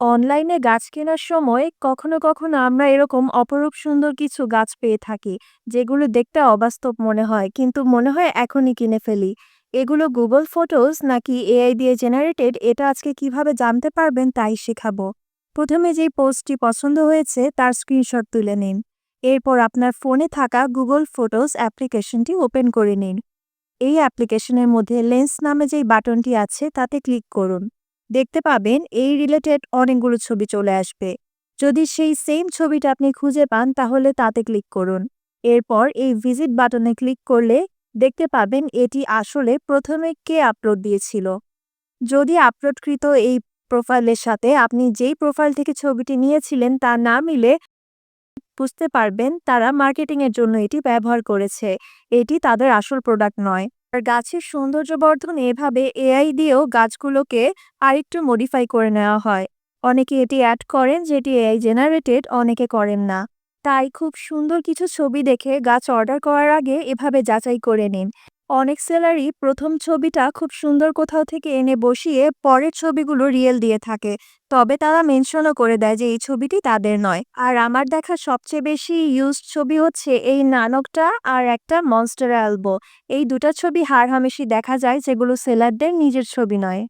অনলাইনে গাছ কেনার সময় কখনো কখনো আমরা এরকম অপরূপ সুন্দর কিছু গাছ পেয়ে থাকি, যেগুলো দেখতে অবাস্তব মনে হয়, কিন্তু মনে হয় এখনই কিনে ফেলি। এগুলো গুগল ফটোস নাকি এআই দিয়ে জেনারেটেড এটা আজকে কীভাবে জানতে পারবেন তাই শেখাবো। প্রথমে যেই পোস্টটি পছন্দ হয়েছে, তার স্ক্রিনশট তুলে নিন। এরপর আপনার ফোনে থাকা গুগল ফটোস অ্যাপ্লিকেশনটি ওপেন করে নিন। এই অ্যাপ্লিকেশনের মধ্যে লেন্স নামে যেই বাটনটি আছে, তাতে ক্লিক করুন। দেখতে পাবেন এই রিলেটেড অনেকগুলো ছবি চলে আসবে। যদি সেই সেম ছবিটা আপনি খুঁজে পান, তাহলে তাতে ক্লিক করুন। এরপর এই ভিজিট বাটনে ক্লিক করলে দেখতে পাবেন এটি আসলে প্রথমে কে আপলোড দিয়েছিল। যদি আপলোডকৃত এই প্রোফাইলের সাথে আপনি যেই প্রোফাইল থেকে ছবিটি নিয়েছিলেন, তা না মিলে বুঝতে পারবেন তারা মার্কেটিংয়ের জন্য এটি ব্যবহার করেছে। এটি তাদের আসল প্রোডাক্ট নয়। আর গাছের সৌন্দর্যবর্ধন এভাবে এআই দিয়েও গাছগুলোকে আরেকটু মডিফাই করে নেওয়া হয়। অনেকে এটি অ্যাড করেন যেটি এআই জেনারেটেড অনেকে করেন না। তাই খুব সুন্দর কিছু ছবি দেখে গাছ অর্ডার করার আগে এভাবে যাচাই করে নিন। অনেক সেলারই প্রথম ছবিটা খুব সুন্দর কোথাও থেকে এনে বসিয়ে পরের ছবিগুলো রিয়েল দিয়ে থাকে। তবে তারা মেনশনও করে দেয় যে এই ছবিটি তাদের নয়। আর আমার দেখা সবচেয়ে বেশি ইউজ ছবি হচ্ছে এই নানকটা আর একটা মনস্টার অ্যালবো এই দুটা ছবি হারহামেশি দেখা যায় যেগুলো সেলারদের নিজের ছবি নয়।